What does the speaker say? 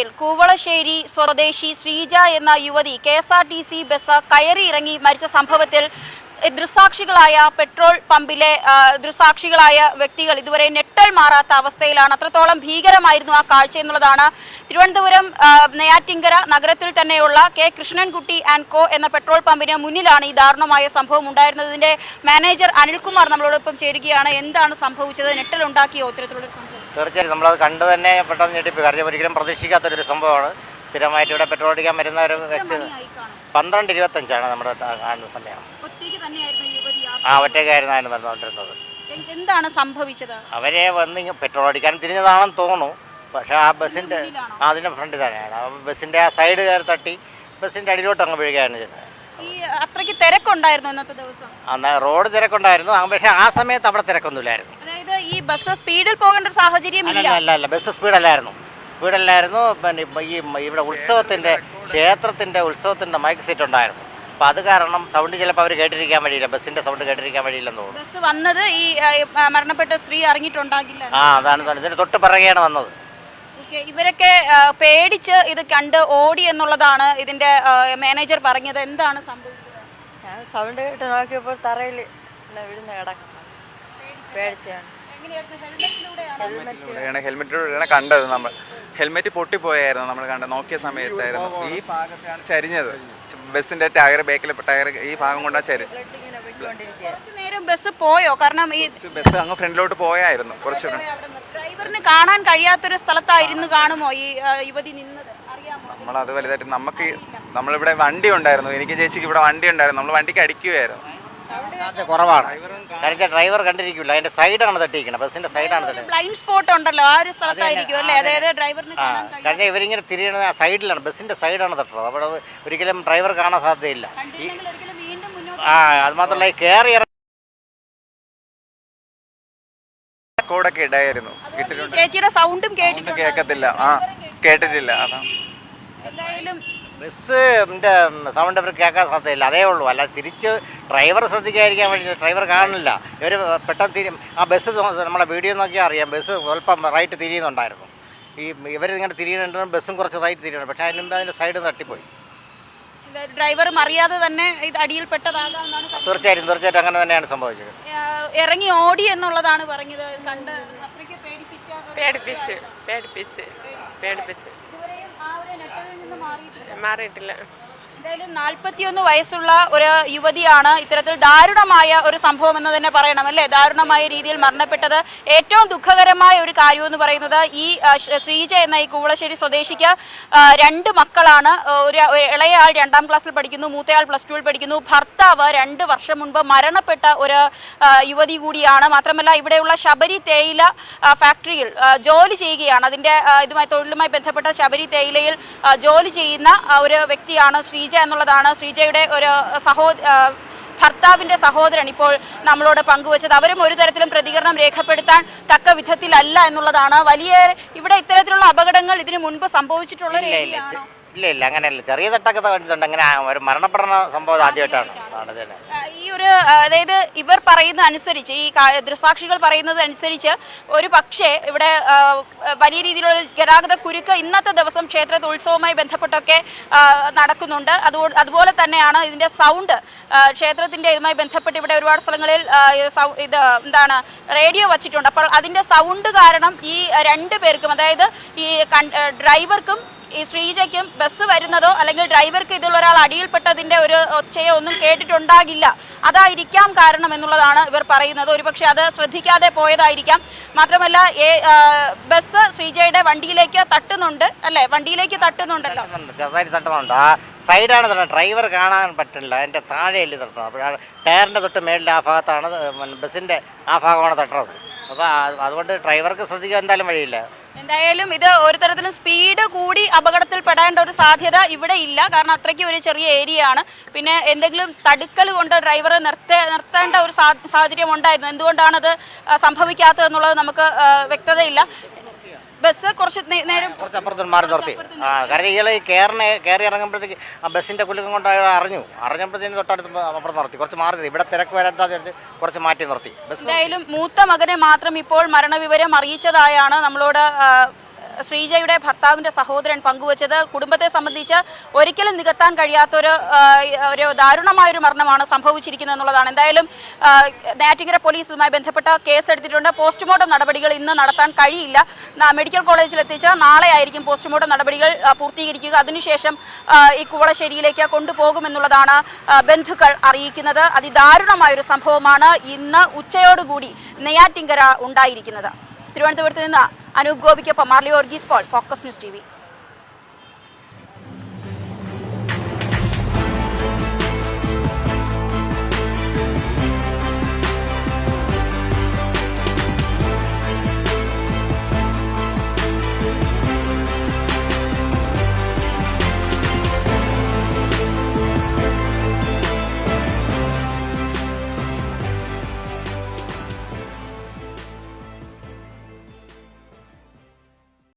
ആലപ്പുഴയിൽ കൂവളശ്ശേരി സ്വദേശി ശ്രീജ എന്ന യുവതി K S R T C bus കയറി ഇറങ്ങി മരിച്ച സംഭവത്തിൽ ദൃസാക്ഷികളായ പെട്രോൾ പമ്പിലെ ദൃസാക്ഷികളായ വ്യക്തികൾ ഇതുവരെ ഞെട്ടൽ മാറാത്ത അവസ്ഥയിലാണ്. അത്രത്തോളം ഭീകരമായിരുന്നു ആ കാഴ്ച എന്നുള്ളതാണ് തിരുവനന്തപുരം നെയ്യാറ്റിങ്കര നഗരത്തിൽ തന്നെയുള്ള കെ കൃഷ്ണൻകുട്ടി ആൻഡ് കോ എന്ന പെട്രോൾ പമ്പിന് മുന്നിലാണ് ഈ ദാരുണമായ സംഭവം ഉണ്ടായിരുന്നത്. ഇതിന്റെ മാനേജർ അനിൽകുമാർ നമ്മളോടൊപ്പം ചേരുകയാണ്. എന്താണ് സംഭവിച്ചത്? ഞെട്ടലുണ്ടാക്കിയോ ഇത്തരത്തിലുള്ള സംഭവം? തീർച്ചയായും നമ്മളത് കണ്ട് തന്നെ പെട്ടെന്ന് ഞെട്ടിപ്പ് കാര്യം ഒരിക്കലും പ്രതീക്ഷിക്കാത്തൊരു സംഭവമാണ്. സ്ഥിരമായിട്ട് ഇവിടെ പെട്രോൾ അടിക്കാൻ വരുന്ന ഒരു വ്യക്തി പന്ത്രണ്ട് ഇരുപത്തഞ്ചാണ് നമ്മുടെ കാണുന്ന സമയം. ആ ചെയ്തത്. ഒറ്റയ്ക്കായിരുന്നു നടന്നുകൊണ്ടിരുന്നത്. വന്നുകൊണ്ടിരുന്നത് എന്താണ് സംഭവിച്ചത്? അവരെ വന്ന് പെട്രോൾ അടിക്കാൻ തിരിഞ്ഞതാണെന്ന് തോന്നുന്നു. പക്ഷെ ആ ബസ്സിന്റെ അതിന്റെ ഫ്രണ്ട് അതിന്റെ ഫ്രണ്ടിൽ തന്നെയാണ് ആ ബസ്സിന്റെ ആ സൈഡ് കയറി തട്ടി ബസ്സിന്റെ അടിയിലോട്ട് അങ്ങ് വീഴുകയാണ് ചെയ്തത്. ഈ അത്രയ്ക്ക് തിരക്കുണ്ടായിരുന്നു ഇന്നത്തെ ദിവസം? അന്ന് റോഡ് തിരക്കുണ്ടായിരുന്നു. പക്ഷെ ആ സമയത്ത് അവിടെ തിരക്കൊന്നുമില്ലായിരുന്നു. ഈ ബസ് സ്പീഡിൽ പോകേണ്ട ഒരു സാഹചര്യം ഇല്ല. അല്ല അല്ല ബസ് സ്പീഡല്ലായിരുന്നു സ്പീഡല്ലായിരുന്നു പിന്നെ ഈ ഇവിടെ ഉത്സവത്തിന്റെ ക്ഷേത്രത്തിന്റെ ഉത്സവത്തിന്റെ മൈക്ക് സീറ്റ് ഉണ്ടായിരുന്നു. അപ്പം അത് കാരണം സൗണ്ട് ചിലപ്പോൾ അവർ കേട്ടിരിക്കാൻ വഴിയില്ല. ബസ്സിന്റെ സൗണ്ട് കേട്ടിരിക്കാൻ വഴിയില്ലെന്ന് തോന്നുന്നു. ബസ് വന്നത് ഈ മരണപ്പെട്ട സ്ത്രീ അറിഞ്ഞിട്ടുണ്ടാകില്ല. ആ അതാണ് തോന്നുന്നത് ഇതിന് തൊട്ട് പിറകെയാണ് വന്നത്. ഓക്കെ ഇവരൊക്കെ പേടിച്ച് ഇത് കണ്ട് ഓടി എന്നുള്ളതാണ് ഇതിന്റെ മാനേജർ പറഞ്ഞത്. എന്താണ് സംഭവിച്ചത്? ഞാൻ സൗണ്ട് കേട്ട് നോക്കിയപ്പോൾ തറയിൽ വിടുന്ന് കിടക്കണം പേടിച്ചാണ് ഹെൽമെറ്റിലൂടെയാണ്? ഹെൽമെറ്റിലൂടെയാണ്. കണ്ടത് നമ്മൾ. ഹെൽമെറ്റ് പൊട്ടിപ്പോയായിരുന്നു നമ്മൾ കണ്ട നോക്കിയ സമയത്തായിരുന്നു. ഈ ഭാഗത്താണ് ചരിഞ്ഞത്. ബസ്സിന്റെ ടയർ ബാക്കിലെ ടയർ ഈ ഭാഗം കൊണ്ടാണ് ചരി നേരം ബസ് പോയോ? കാരണം ഈ ബസ് അങ്ങ് ഫ്രണ്ടിലോട്ട് പോയായിരുന്നു. കുറച്ച് ഡ്രൈവറിന് കാണാൻ കഴിയാത്തൊരു സ്ഥലത്തായിരുന്നു കാണുമോ ഈ യുവതി നിന്നത്? നമ്മൾ അത് വലുതായിട്ട് നമുക്ക് നമ്മളിവിടെ വണ്ടി ഉണ്ടായിരുന്നു. എനിക്ക് ചേച്ചിക്ക് ഇവിടെ വണ്ടി ഉണ്ടായിരുന്നു. നമ്മൾ വണ്ടിക്ക് അടിക്കുമായിരുന്നു അത് കുറവാണ്. കാരണം ഡ്രൈവർ കണ്ടിരിക്കില്ല അതിന്റെ സൈഡാണ് തട്ടിയിരിക്കുന്നത് ബസ്സിന്റെ സൈഡാണ് ബ്ലൈൻഡ് സ്പോട്ട് ഉണ്ടല്ലോ. ആ ഒരു സ്ഥലത്തായിരിക്കും അല്ലേ? അതായത് ഡ്രൈവറിന് കാണാൻ കഴിയാ- കാരണം ഇവരിങ്ങനെ തിരിയണത് ആ സൈഡിലാണ്. ബസ്സിന്റെ സൈഡാണ് തട്ടുന്നത് അവിടെ ഒരിക്കലും ഡ്രൈവർ കാണാൻ സാധ്യതയില്ല. ഈ ഒരിക്കലും വീണ്ടും മുന്നോട്ട് ആ അത് മാത്രമല്ല ഈ കയറി ഇറങ്ങി കോഡൊക്കെ ഇടായിരുന്നു ഈ ചേച്ചിയുടെ സൗണ്ടും കേട്ടിട്ടില്ല കേട്ടിട്ടുണ്ട് കേൾക്കത്തില്ല. ആ കേട്ടിട്ടില്ല. അതാണ് എന്തായാലും ബസ്സിന്റെ സൗണ്ട് അവർ കേൾക്കാൻ സാധ്യതയില്ല. അതേ ഉള്ളൂ. അല്ല തിരിച്ച് ഡ്രൈവർ ശ്രദ്ധിക്കാതിരിക്കാൻ വേണ്ടി ഡ്രൈവർ കാണില്ല ഇവർ പെട്ടെന്ന് തിരി ആ ബസ് നമ്മളെ വീഡിയോ നോക്കിയാൽ അറിയാം. ബസ് സ്വല്പം റൈറ്റ് തിരിയുന്നുണ്ടായിരുന്നു. ഈ ഇവർ ഇവരിങ്ങനെ തിരിയുന്നുണ്ട് ബസ്സും കുറച്ച് റൈറ്റ് തിരിയുന്നുണ്ട്. പക്ഷേ അതിന് മുമ്പ് അതിന്റെ സൈഡ് തട്ടിപ്പോയി. ഡ്രൈവറും അറിയാതെ തന്നെ ഇത് അടിയിൽപ്പെട്ടതാകാമെന്നാണ് പെട്ടതാകാം തീർച്ചയായിട്ടും തീർച്ചയായിട്ടും അങ്ങനെ തന്നെയാണ് സംഭവിച്ചത്. ഇറങ്ങി ഓടി എന്നുള്ളതാണ് പറഞ്ഞത്. കണ്ട് അത്രയ്ക്ക് പേടിപ്പിച്ച് പേടിപ്പിച്ച് പേടിപ്പിച്ച് ഇതുവരെയും ആ ഒരു നെട്ടലിൽ നിന്ന് മാറിയിട്ടില്ല. എന്തായാലും നാൽപ്പത്തിയൊന്ന് വയസ്സുള്ള ഒരു യുവതിയാണ് ഇത്തരത്തിൽ ദാരുണമായ ഒരു സംഭവം എന്ന് തന്നെ പറയണം അല്ലേ? ദാരുണമായ രീതിയിൽ മരണപ്പെട്ടത്. ഏറ്റവും ദുഃഖകരമായ ഒരു കാര്യം എന്ന് പറയുന്നത് ഈ ശ്രീജ എന്ന ഈ കൂവളശ്ശേരി സ്വദേശിക്ക് രണ്ട് മക്കളാണ്. ഒരു ഇളയ രണ്ടാം ക്ലാസ്സിൽ പഠിക്കുന്നു മൂത്തയാൾ പ്ലസ് ടുവിൽ പഠിക്കുന്നു. ഭർത്താവ് രണ്ട് വർഷം മുൻപ് മരണപ്പെട്ട ഒരു യുവതി കൂടിയാണ്. മാത്രമല്ല ഇവിടെയുള്ള ശബരി തേയില ഫാക്ടറിയിൽ ജോലി ചെയ്യുകയാണ്. അതിന്റെ ഇതുമായി തൊഴിലുമായി ബന്ധപ്പെട്ട ശബരി തേയിലയിൽ ജോലി ചെയ്യുന്ന ഒരു വ്യക്തിയാണ് ശ്രീജ. എന്നുള്ളതാണ്. ശ്രീജയുടെ ഒരു സഹോ ഭർത്താവിന്റെ സഹോദരൻ ഇപ്പോൾ നമ്മളോട് പങ്കുവച്ചത്. അവരും ഒരു തരത്തിലും പ്രതികരണം രേഖപ്പെടുത്താൻ തക്ക വിധത്തിലല്ല എന്നുള്ളതാണ്. വലിയ ഇവിടെ ഇത്തരത്തിലുള്ള അപകടങ്ങൾ ഇതിനു മുൻപ് സംഭവിച്ചിട്ടുള്ള ഒരു ഇല്ല ഇല്ല ഏരിയയാണോ ഇല്ല ഇല്ല അങ്ങനെയല്ല. ചെറിയ തട്ടൊക്കെ കണ്ടിട്ടുണ്ട്. അങ്ങനെ ഒരു മരണപ്പെടുന്ന സംഭവം ആദ്യമായിട്ടാണ് ഒരു അതായത് ഇവർ പറയുന്ന അനുസരിച്ച് ഈ ദൃസാക്ഷികൾ പറയുന്നത് അനുസരിച്ച് ഒരു പക്ഷേ ഇവിടെ വലിയ രീതിയിലുള്ള ഗതാഗത കുരുക്ക് ഇന്നത്തെ ദിവസം ക്ഷേത്ര ഉത്സവവുമായി ബന്ധപ്പെട്ടൊക്കെ നടക്കുന്നുണ്ട്. അതുകൊണ്ട് അതുപോലെ തന്നെയാണ് ഇതിന്റെ സൗണ്ട് ക്ഷേത്രത്തിന്റെ ഇതുമായി ബന്ധപ്പെട്ട് ഇവിടെ ഒരുപാട് സ്ഥലങ്ങളിൽ ഇത് എന്താണ് റേഡിയോ വച്ചിട്ടുണ്ട്. അപ്പോൾ അതിന്റെ സൗണ്ട് കാരണം ഈ രണ്ട് പേർക്കും അതായത് ഈ ഡ്രൈവർക്കും ഈ ശ്രീജയ്ക്കും ബസ് വരുന്നതോ അല്ലെങ്കിൽ ഡ്രൈവർക്ക് ഇതിലുള്ള ഒരാൾ അടിയിൽപ്പെട്ടതിന്റെ ഒരു ഒച്ചയോ ഒന്നും കേട്ടിട്ടുണ്ടാകില്ല. അതായിരിക്കാം കാരണം എന്നുള്ളതാണ് ഇവർ പറയുന്നത്. ഒരുപക്ഷെ അത് ശ്രദ്ധിക്കാതെ പോയതായിരിക്കാം. മാത്രമല്ല ബസ് ശ്രീജയുടെ വണ്ടിയിലേക്ക് തട്ടുന്നുണ്ട് അല്ലെ? വണ്ടിയിലേക്ക് തട്ടുന്നുണ്ടല്ലോ. തട്ടുന്നുണ്ട്. ചെറുതായിട്ട് തട്ടുന്നുണ്ട്. സൈഡാണ് ഡ്രൈവർ കാണാൻ പറ്റില്ല. അതിന്റെ താഴെയല്ലേ തട്ടണം അപ്പോൾ ടയറിന്റെ തൊട്ട് മേളിലെ ആ ഭാഗത്താണ് ബസ്സിന്റെ ആ ഭാഗമാണ് തട്ടുന്നത്. അപ്പോൾ അതുകൊണ്ട് ഡ്രൈവർക്ക് ശ്രദ്ധിക്കാൻ എന്തായാലും വഴിയില്ല. എന്തായാലും ഇത് ഒരു തരത്തിലും സ്പീഡ് കൂടി അപകടത്തിൽപ്പെടേണ്ട ഒരു സാധ്യത ഇവിടെ ഇല്ല. കാരണം അത്രയ്ക്ക് ഒരു ചെറിയ ഏരിയ ആണ്. പിന്നെ എന്തെങ്കിലും തടുക്കൽ കൊണ്ട് ഡ്രൈവർ നിർത്തേ നിർത്തേണ്ട ഒരു സാഹചര്യം ഉണ്ടായിരുന്നു. എന്തുകൊണ്ടാണത് സംഭവിക്കാത്തത് എന്നുള്ളത് നമുക്ക് വ്യക്തതയില്ല. ബസ് കുറച്ച് നേ- നേരം കുറച്ച് അപ്പുറത്ത് മാറി നിർത്തി. ആ കാരണം ഇയാൾ കയറിനെ കയറി ഇറങ്ങുമ്പോഴത്തേക്ക് ആ ബസ്സിന്റെ കുലുക്കം കൊണ്ട് അയാൾ അറിഞ്ഞു. അറിഞ്ഞപ്പോഴത്തേന് തൊട്ടടുത്ത് അപ്പുറത്ത് നിർത്തി. കുറച്ച് മാറി നിർത്തി. ഇവിടെ തിരക്ക് വരാത്ത കുറച്ച് മാറ്റി നിർത്തി. ബസ് എന്തായാലും മൂത്ത മകനെ മാത്രം ഇപ്പോൾ മരണവിവരം അറിയിച്ചതായാണ് നമ്മളോട് ആ, ശ്രീജയുടെ ഭർത്താവിന്റെ സഹോദരൻ പങ്കുവച്ചത് കുടുംബത്തെ സംബന്ധിച്ച് ഒരിക്കലും നികത്താൻ കഴിയാത്തൊരു ഒരു ദാരുണമായൊരു മരണമാണ് സംഭവിച്ചിരിക്കുന്നത് എന്നുള്ളതാണ്. എന്തായാലും ആ, പോലീസുമായി ബന്ധപ്പെട്ട കേസ് എടുത്തിട്ടുണ്ട് പോസ്റ്റ്മോർട്ടം നടപടികൾ ഇന്ന് നടത്താൻ കഴിയില്ല. മെഡിക്കൽ കോളേജിൽ എത്തിച്ച നാളെ ആയിരിക്കും പോസ്റ്റ്മോർട്ടം നടപടികൾ പൂർത്തീകരിക്കുക. അതിനുശേഷം ഈ കുവളശ്ശേരിയിലേക്ക് കൊണ്ടുപോകുമെന്നുള്ളതാണ് ബന്ധുക്കൾ അറിയിക്കുന്നത്. അതിദാരുണമായ ഒരു സംഭവമാണ് ഇന്ന് ഉച്ചയോടുകൂടി നെയ്യാറ്റിങ്കര ഉണ്ടായിരിക്കുന്നത്. തിരുവനന്തപുരത്ത് നിന്ന് Anoop ഗോപിക്കൊപ്പം Marli Orgees Paul focus news T